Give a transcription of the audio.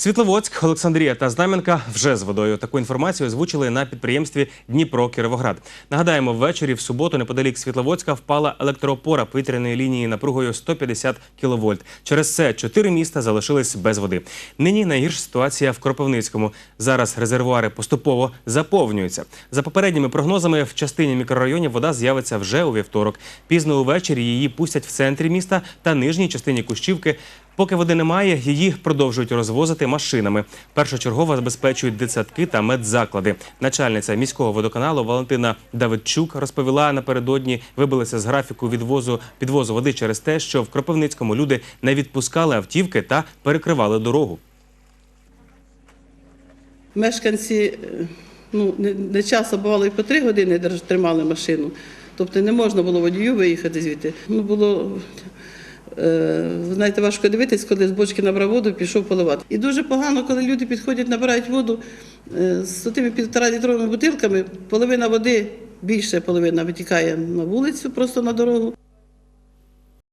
Світловодськ, Олександрія та Знам'янка вже з водою. Таку інформацію озвучили на підприємстві Дніпро Кіровоград. Нагадаємо, ввечері в суботу неподалік Світловодська впала електроопора повітряної лінії напругою 150 кВт. Через це чотири міста залишились без води. Нині найгірша ситуація в Кропивницькому. Зараз резервуари поступово заповнюються. За попередніми прогнозами, в частині мікрорайонів вода з'явиться вже у вівторок. Пізно увечері її пустять в центрі міста та нижній частині Кущівки. Поки води немає, її продовжують розвозити машинами. Першочергово забезпечують дитсадки та медзаклади. Начальниця міського водоканалу Валентина Давидчук розповіла напередодні, вибилися з графіку відвозу підвозу води через те, що в Кропивницькому люди не відпускали автівки та перекривали дорогу. Мешканці е, ну, не, часто бувало і по три години тримали машину. Тобто не можна було водію виїхати звідти. Ну, було, знаєте, важко дивитись, коли з бочки набрав воду, пішов поливати. І дуже погано, коли люди підходять, набирають воду е, з тими півтора літровими бутилками, половина води, більше половина витікає на вулицю, просто на дорогу.